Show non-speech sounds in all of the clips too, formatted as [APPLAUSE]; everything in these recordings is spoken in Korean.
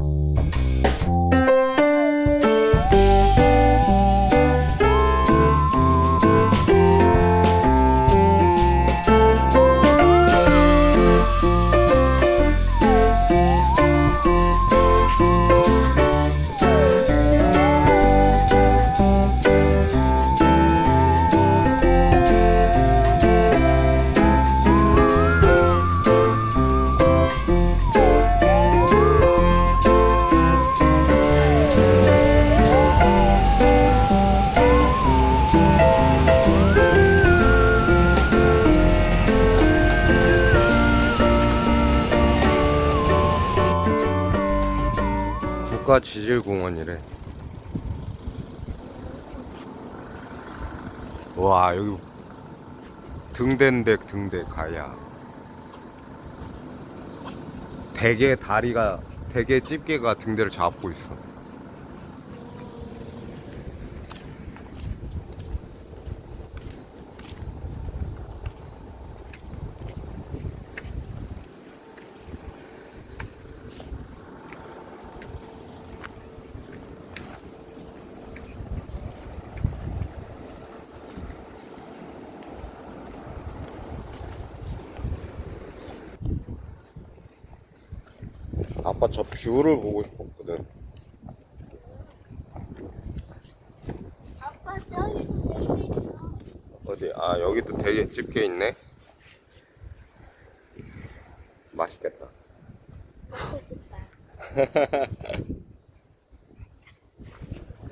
Yeah. 지질공원이래. 와 여기 등대인데 등대 가야. 대게 다리가 대게 집게가 등대를 잡고 있어. 아빠 저 뷰를 보고 싶었거든. 아빠 저기도. 어디? 아 여기도 되게 집게 있네. 맛있겠다. 먹고 싶다. [LAUGHS]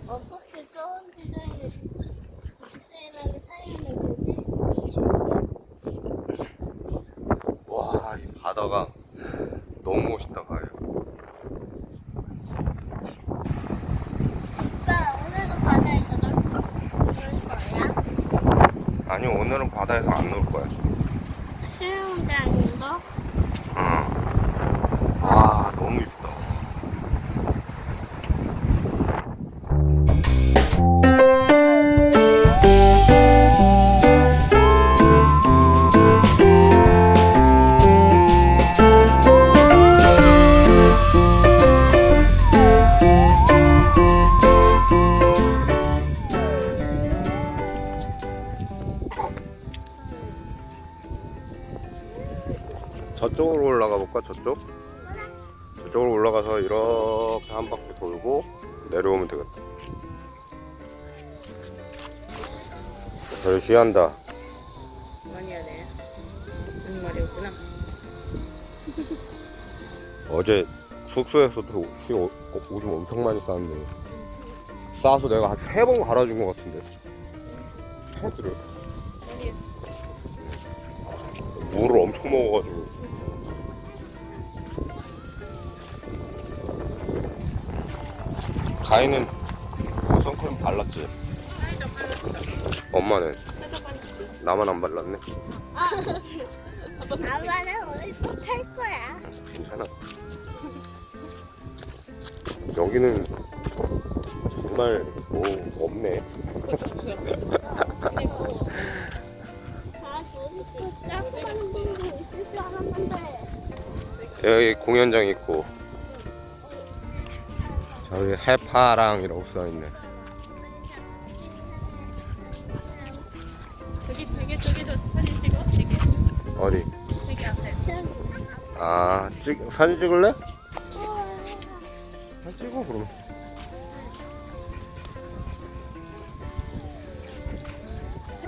어떻게 좋은 디자인을 디자인하게 사용을 되지? 와, 이 바다가 너무 멋있다 가요. 아빠 오늘도 바다에서 놀 거, 놀 거야? 아니 오늘은 바다에서 안 놀 거야. 수영장인가? 저쪽으로 올라가 볼까? 저쪽? 저쪽으로 올라가서 이렇게 한 바퀴 돌고 내려오면 되겠다. 저를 쉬한다. 많이 돼. 무슨 말이었구나. [LAUGHS] 어제 숙소에서도 쉬 오- 오줌 엄청 많이 쌌는데 싸서 내가 한 세 번 갈아준 것 같은데. 패드를 물을 엄청 먹어가지고. 가인은 선크림 발랐지? 엄마는 나만 안 발랐네. 아빠는 오늘 못할 거야. 괜찮아. 여기는 정말 뭐 없네. 아. 여기 공연장 있고 저기 해파랑이라고 써있네. 저기 되게 저기도 사진 찍어. 되게 어디? 되게 앞에. 저기. 아, 찍, 사진 찍을래? 아, 찍어 그러면.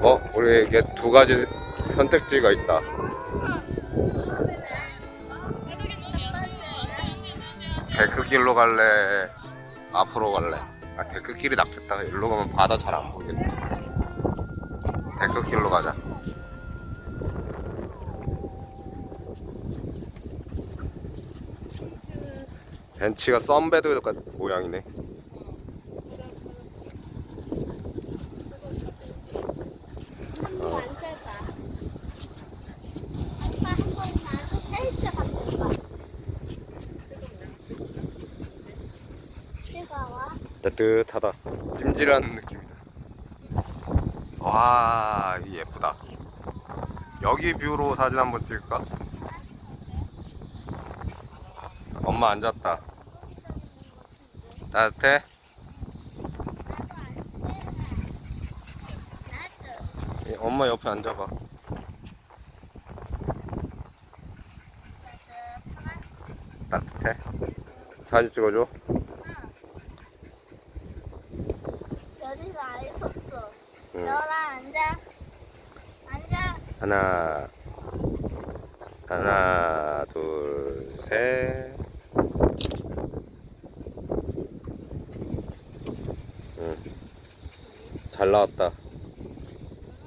어, 우리에게 두 가지 선택지가 있다. 데크길로 갈래? 앞으로 갈래? 아, 데크길이 낫겠다. 일로 가면 바다 잘 안 보이겠네. 데크길로 가자. 벤치가 썬베드 모양이네. 한번 앉아봐. 아빠 한번 나도 살짝 앉아봐. 뜨거워? 따뜻하다. 찜질하는 느낌이다. 와, 이 예쁘다. 여기 뷰로 사진 한번 찍을까? 엄마 앉았다. 따뜻해? 엄마 옆에 앉아봐. 따뜻해? 사진 찍어줘. 여기가 안 있었어. 응. 너랑 앉아. 앉아. 하나, 하나, 둘, 셋. 응. 잘 나왔다.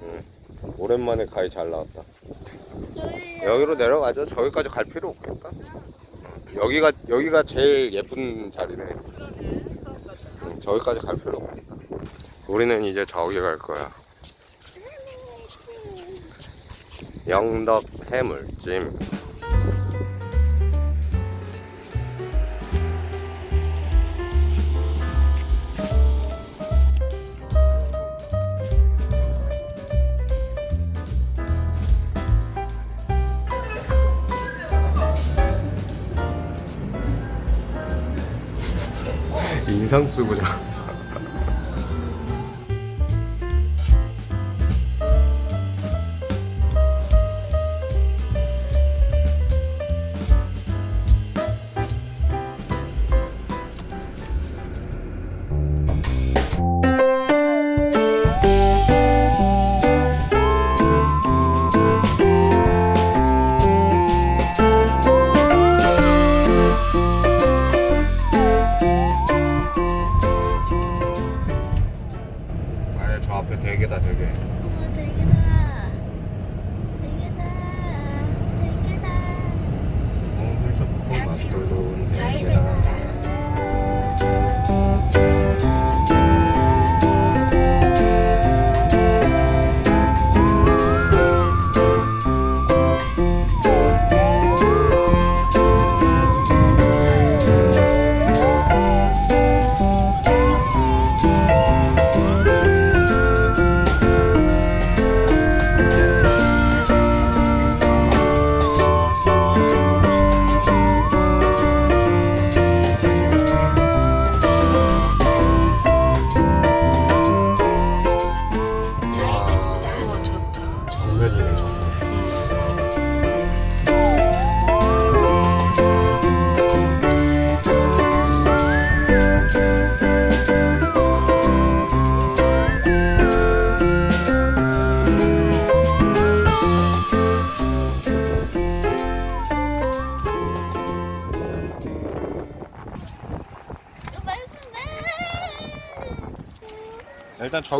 응. 오랜만에 가위 잘 나왔다. 여기로 내려가자. 저기까지 갈 필요 없겠다. 응. 여기가 여기가 제일 예쁜 자리네. 응, 저기까지 갈 필요 없겠다. 우리는 이제 저기 갈 거야. 영덕 해물찜. 자.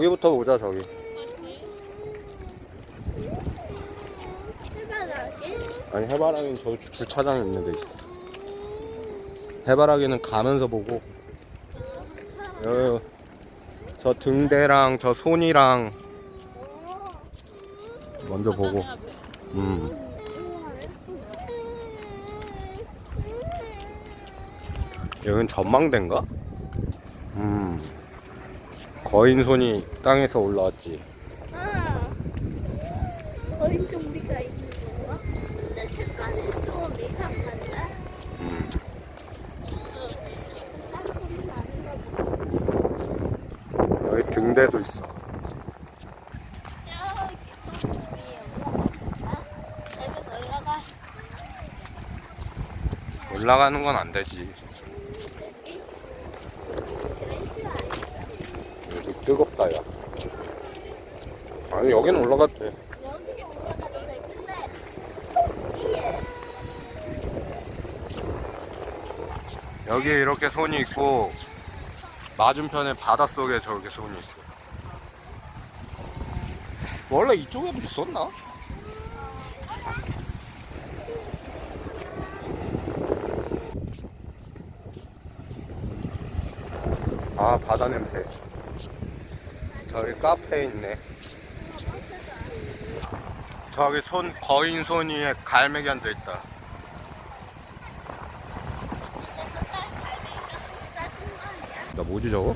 저기부터 보자 저기. 아니 해바라기는 저 주차장 있는 데 있어. 해바라기는 가면서 보고. 여기 저 등대랑 저 손이랑 먼저 보고. 음. 여긴 전망대인가? 음. 거인손이 땅에서 올라왔지. 아, 거의 좀 우리가 있는 건가? 근데 색깔이 좀 이상한데? 음. 여기 등대도 있어. 올라가는 건 안 되지. 여기? 그래지 아니까? 여기 뜨겁다 야. 아니 여기는 올라가도 돼. 여기 올라가도 되는데 위에 여기 이렇게 손이 있고 맞은편에 바닷속에 저렇게 손이 있어. 원래 이쪽에도 있었나? 아 바다 냄새. 저기 카페 있네. 저기 손 거인 손 위에 갈매기 앉아 있다. 나 뭐지 저거?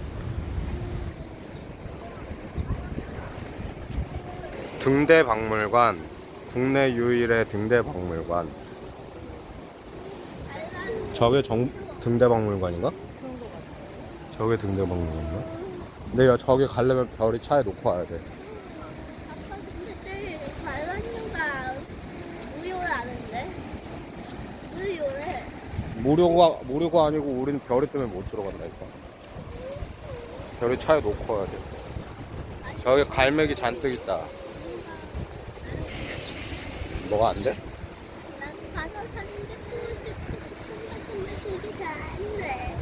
등대 박물관 국내 유일의 등대 박물관 저게 정 등대 박물관인가? 그런 거 같아. 저게 등대 먹는 건가? 근데 야, 저기 가려면 별이 차에 놓고 와야 돼. 아까 근데 제일 관람료가 무료라는데? 무료래. 무료가 무료가 아니고 우리는 별이 때문에 못 들어간다니까. 별이 차에 놓고 와야 돼. 저기 갈매기 잔뜩 있다. 뭐가 안 돼? 난 가서 사진 찍고 싶은 같은데 그게 잘안 돼.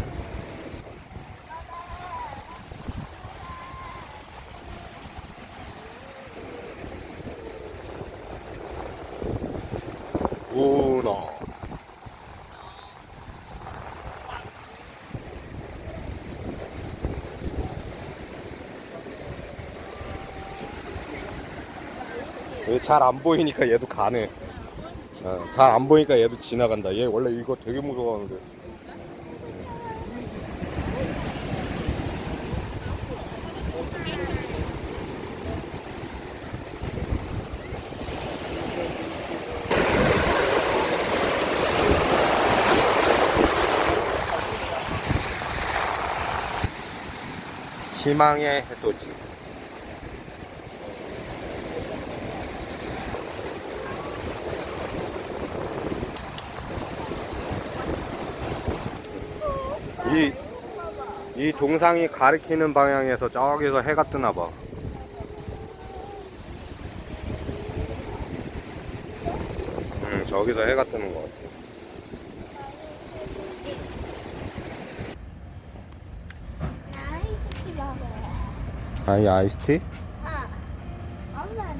우나. 잘 안 보이니까 얘도 가네. 어, 잘안 보이니까 얘도 지나간다. 얘 원래 이거 되게 무서워하는데. 희망의 해돋이. 이, 이 동상이 가리키는 방향에서 저기서 해가 뜨나 봐. 응, 저기서 해가 뜨는 것 같아. 아이 아이스티? 아, 엄마는?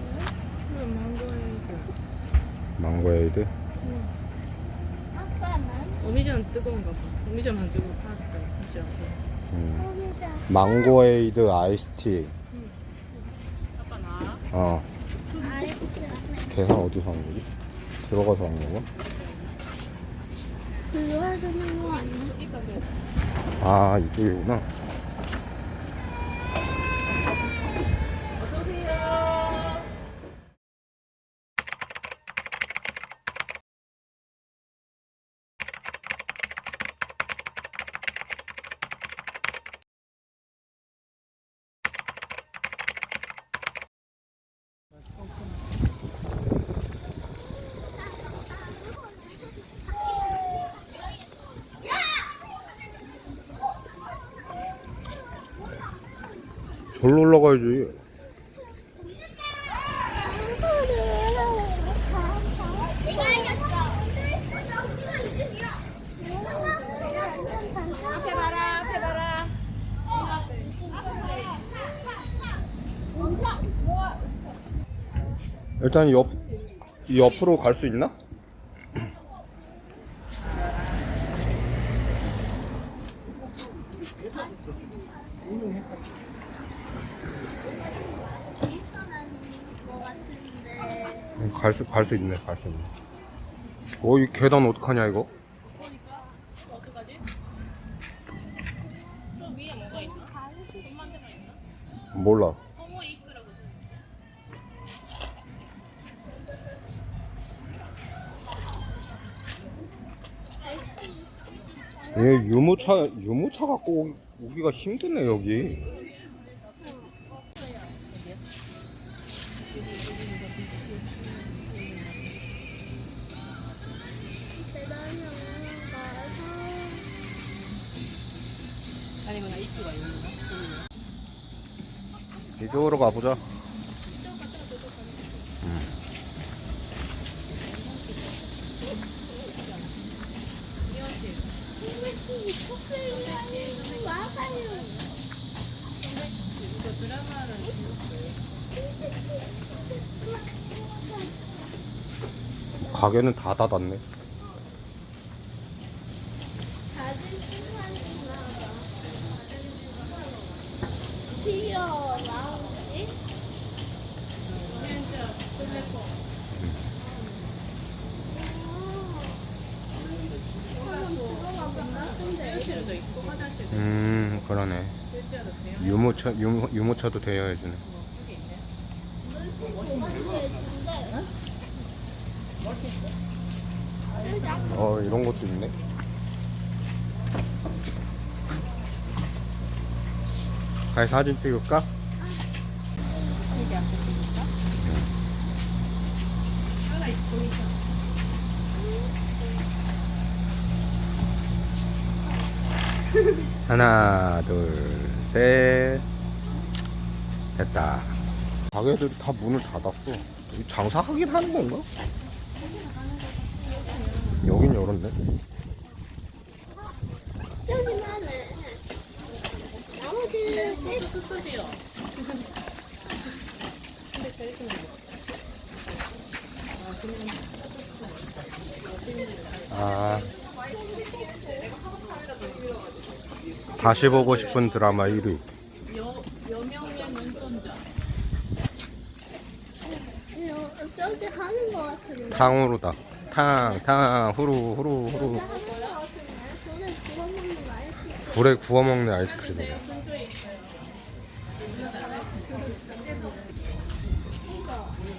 망고 에이드. 아빠는? 오미전 뜨거운가 봐. 뜨고 사왔다. 진짜. 음. 망고에이드 아이스티. 아빠 나. 어. 계산 어디서 한 거지? 들어가서 한 거고? 그거 주는 거 아니야? 아 이쪽이구나. 어서 오세요. 절로 올라가야지. 일단 옆, 이 옆으로 갈 수 있나? 갈 수, 갈 수 있네, 갈 수 있네. 어, 이 계단 어떡하냐, 이거? 몰라. 얘 유모차 유모차 갖고 오기, 오기가 힘드네 여기. 이쪽으로 가보자. 가게는 다 닫았네. 귀여워, 나오지? 음 그러네. 돼요. 유모차 유모, 유모차도 대여 해주네. 어 이런 것도 있네. 가서 사진 찍을까? 이게 앞에 보니까. 하나 있고 있어. 하나, 둘, 셋. 됐다. 가게들이 다 문을 닫았어. 이 장사하긴 하는 건가? 여긴 열었네. 저기. 끝까지요. 근데. 아, 그냥 아. 다시 보고 싶은 드라마 1위. 여, 여명의 눈동자. 여- 저기 하는 거 같은데. 탕후루다. 탕, 탕, 후루, 후루, 후루. 불에 구워 먹는 아이스크림이야. 근처에 있어요.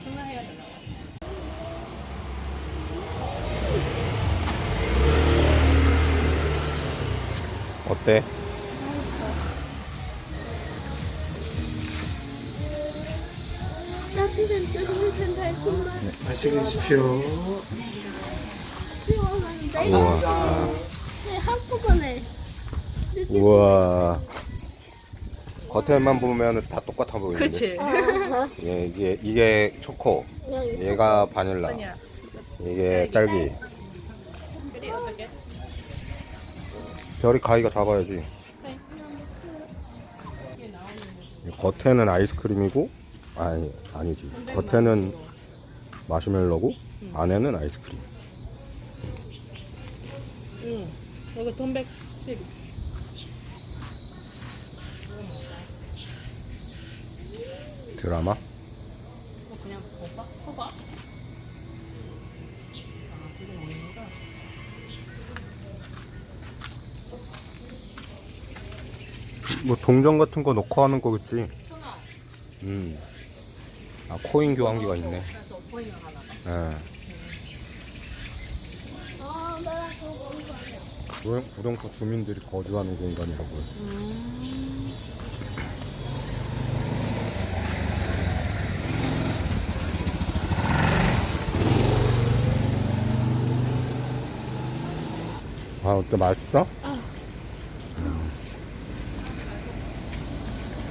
전화해야 되나? 어때? 따뜻한 쫄깃한 달콤한 맛있게 드십시오. 시원한데. 우와. 네, 한꺼번에. 우와. 겉에만 보면 다 똑같아 보이는데. 아, 예, 이게 이게 초코, 그냥 얘가 바닐라, 아니야. 이게 딸기. 그래, 어떻게? 별이 가위가 잡아야지. 겉에는 아이스크림이고, 아니 아니지. 겉에는 마시멜로고, 안에는 아이스크림. 응. 여기 돈백 10. 드라마? 어, 그냥 오빠? 호박? 뭐 동전 같은 거 넣고 하는 거겠지. 음. 아 코인 교환기가 있네. 예. 아, 거 아니야. 구령, 구령포 주민들이 거주하는 공간이라고요. 아, 어때 맛있어?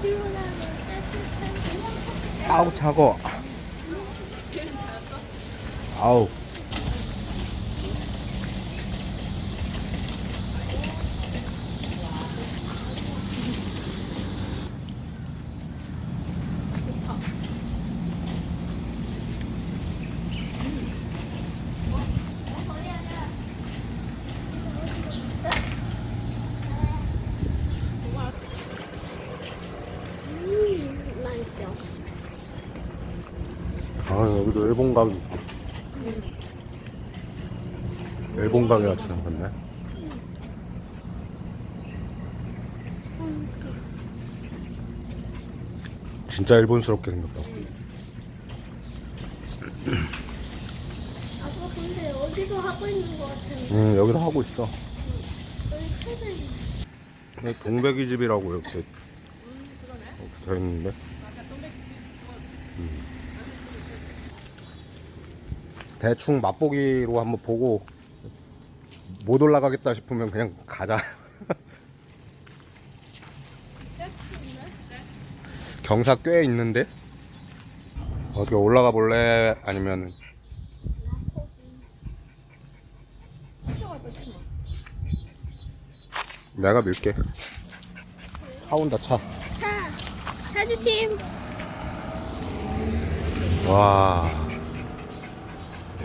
시원하고 따뜻한 아우 차고. 아우. 음, 맛있죠. 아 여기도 일본 가게 있고. 일본 가게 같이 생겼네. 진짜 일본스럽게 생겼다. 아빠 근데 어디서 하고 있는 거 같은데. 응 여기도 하고 있어. 여기 동백이 집이라고 이렇게 음. 이렇게 돼 있는데. 아까 돈백 대충 맛보기로 한번 보고 못 올라가겠다 싶으면 그냥 가자. [LAUGHS] 경사 꽤 있는데 어디 올라가 볼래? 아니면 내가 밀게. 차 온다 차. 자, 사주심. 와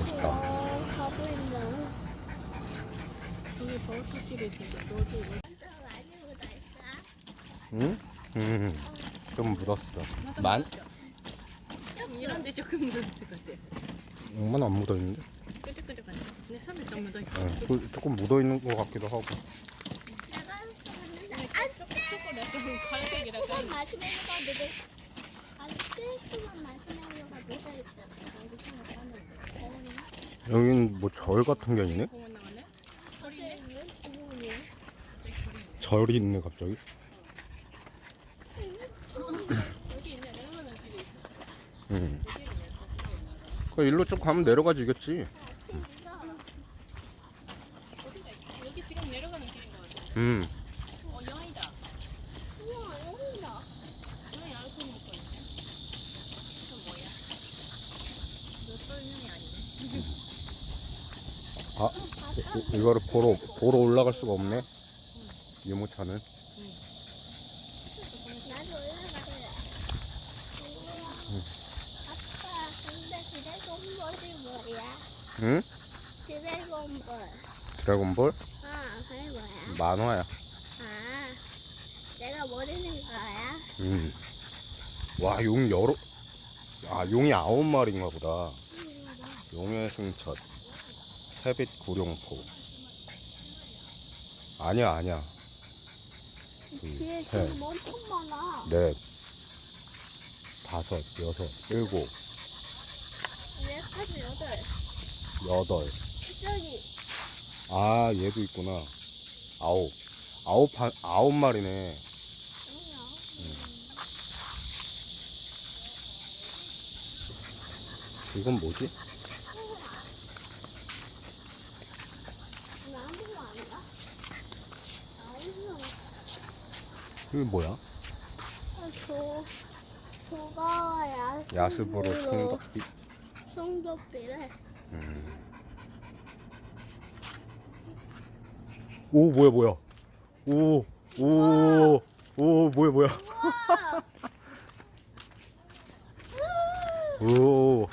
멋있다. 어, 가보인다. 이게 버스길이 진짜 너도 많이 묻어있어. 응? 응. 좀 묻었어. 만? 이런 데 조금 묻었을 것 같아. 얼마나 안 묻어 있는데? 끄적끄적하네. 내 손에 좀 묻어있어. 응. 그- 조금 묻어 있는 것 같기도 하고. 초콜릿 좀 갈색이라 조금 마시멜로가 묻어. 안 조금만 마시멜로가 묻어 있잖아. 여기 생각하면. 여긴 뭐절 같은 게 있네? 공원 절이 있네 갑자기 음. 그 일로 쭉 가면 내려가지겠지 여기 음. 아, 이거를 보러 보러 올라갈 수가 없네 유모차는. 응? 드래곤볼. 드래곤볼 아 그게 뭐야? 만화야. 아 내가 모르는 거야? 음. 와, 용 여러. 아, 용이 아홉 마리인가 보다. 용의 승천. 세빛 구룡포. 아니야, 아니야. 뒤에 셋. 지금 엄청 많아. 넷, 다섯, 여섯, 일곱, 여기까지 여덟. 여덟. 저기 아, 얘도 있구나. 아홉. 아홉, 한, 아홉 마리네. 이건 뭐지? 나무가 아닌가? 아니야. 이게 뭐야? 아, 조 조가와 야스. 야스부로 송덕빛. 송도비래. 음. 오, 뭐야, 뭐야. 오, 오, 오, 뭐야, 뭐야. 오,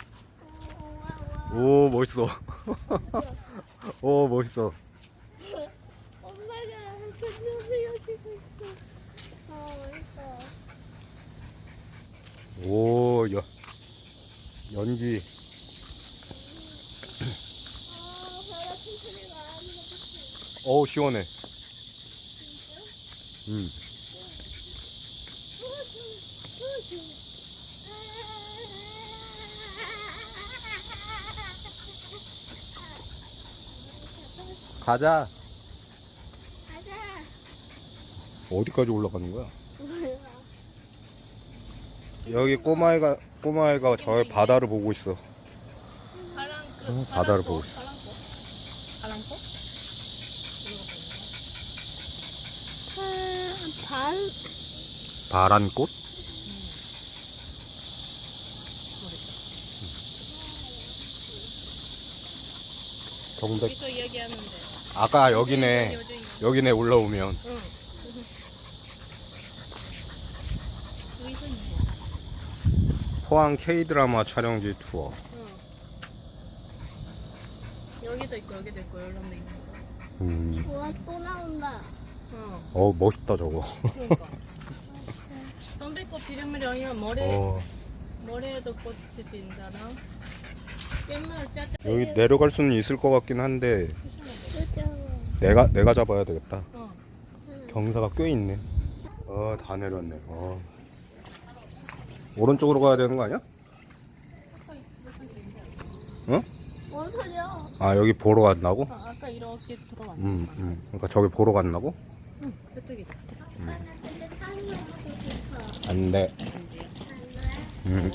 오, 멋있어. [LAUGHS] 오, 멋있어. 엄마가 저녁을 여기고 있어. 아, 멋있어. 오, 연, 연기. [CLEARS THROAT] 어우, 시원해. 음. 가자. 가자. 어디까지 올라가는 거야? 여기 꼬마애가, 꼬마애가 저 바다를 보고 있어. 어, 바다를 보고 있어. 바란꽃? 정백. 이거 얘기하는데. 아까 여기네. 여기네 올라오면. 응. 여기서 있네. 포항 K드라마 촬영지 투어. 응. 여기도 있고 여기도 있고 이런 데 있는 거. 음. 우와 또 나온다. 어. 어, 멋있다, 저거. 그러니까. [LAUGHS] 선배꽃 비름을 여기면 머리 어. 머리에도 꽃이 핀다나. 깻물 짜짜. 여기 내려갈 수는 있을 것 같긴 한데? 내가, 내가 잡아야 되겠다. 어. 경사가 꽤 있네. 어, 다 내렸네. 어. 오른쪽으로 가야 되는 거 아니야? 응? 뭔 소리야? 아 여기 보러 갔나고? 아, 까 이렇게 들어왔어. 음, 음. 그러니까 저기 보러 갔나고? 응, 저쪽이다. 음. 안 돼. 음.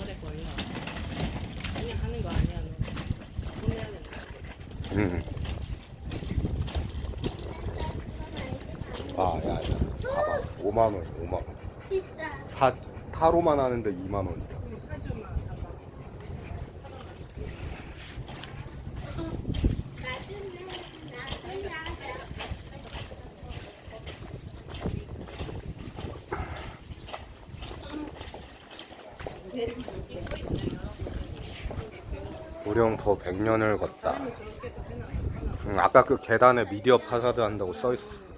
음. 아, 야, 야. 5만 원, 5만 원. 비싸. 4 가로만 하는데 2만 원이야. 우령 더 100년을 걷다. 응, 아까 그 계단에 미디어 파사드 한다고 써 있었어.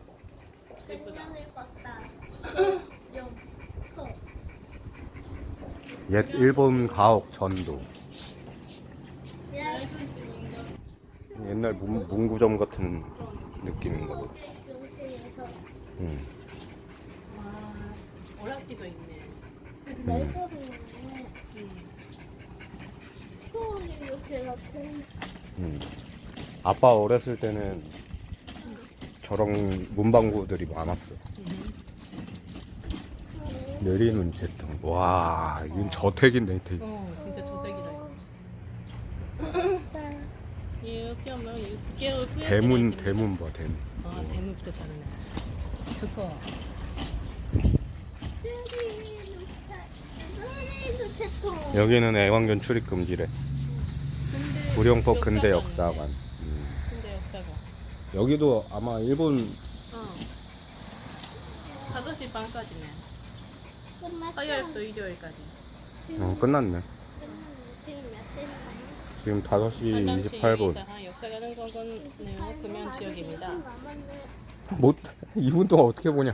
옛 일본 가옥 전도. 야, 옛날 문, 문구점 같은 느낌인 응. 와, 오락기도 있네. 같은. 응. 아빠 어렸을 때는 저런 문방구들이 많았어. 내리는 재통. 와, 이건 저택인데, 택. 어, 진짜 조대기다 이거. 6개월 6개월 후에 대문. 대문 봐 대문. 아 대문부터 다르네 또 여기는 애완견 출입 금지래. 근데 구룡포 근대 역사관. 역사관. 음. 근대 역사관 여기도 아마 일본 어 5시 반까지네 화요일부터 일요일까지 어, 끝났네. 지금 음, 5시 28분. 역사관은 관광 금연 지역입니다 못 2분 동안 어떻게 보냐?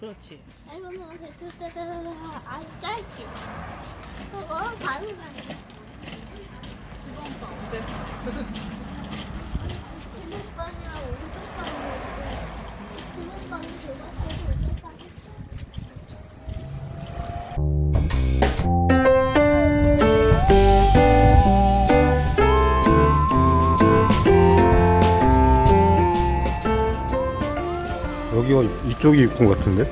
그렇지 대출 안 짧지. 저거 바로 가야 주먹방이랑 오른쪽 여기가 이쪽이 입구 같은데?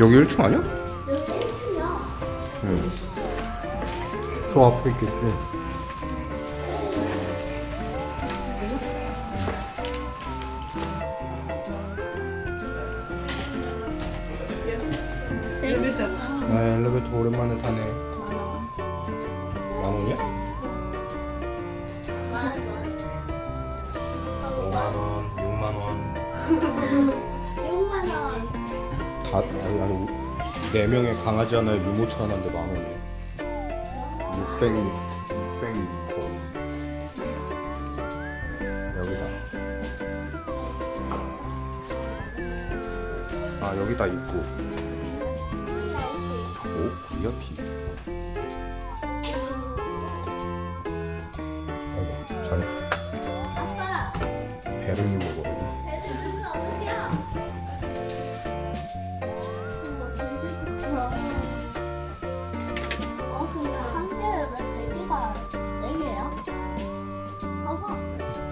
여기 1층 아니야? 여기 1층이야. 응. 저 앞에 있겠지. 오랜만에 타네. 만 원이야? 만 5만 원, 6만 원. 6만 원. 다 아니 아니 네 명의 강아지 하나에 유모차 하나인데 만 원이야. 600 600원. 여기다. 아 여기다 있고.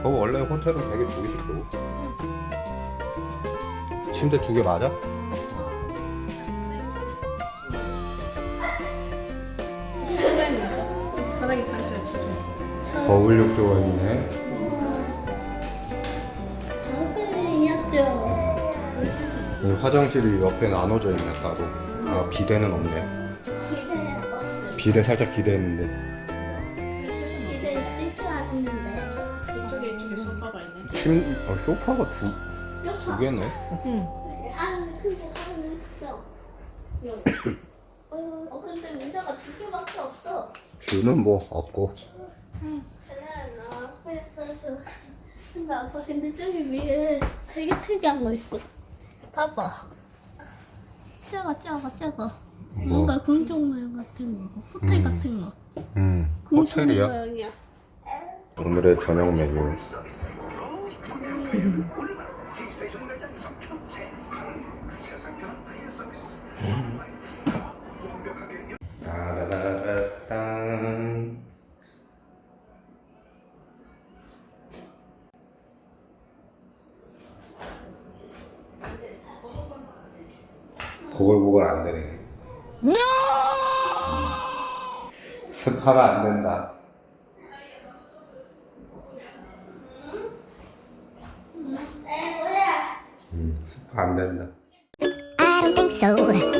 거 원래 호텔은 두 개씩 줘. 침대 두 개 맞아? 바닥에 있어 거울 욕조가 있네. 배이었죠. 여기 화장실이 옆에 나눠져 있네 따로. 아 비대는 없네. 비대 살짝 기대했는데. 침 어, 소파가 두, 두 개네. 응 아, 근데 하는 있어. 어, 근데 의자가 두 개밖에 없어. 뷰는 뭐 없고. 그래, 나 있어서. 근데 아빠, 근데 저기 위에 되게 특이한 거 있어. 봐봐. 저거, 저거, 저거. 뭔가 공룡 모양 같은 거. 호텔 같은 거. 음 공룡 호텔이야. 모양이야. 오늘의 저녁 메뉴. 보글보글 안 되네. 스파가 안 된다. 에, 뭐야? 음, 스파 안 된다. I don't think so. No, no, no, no.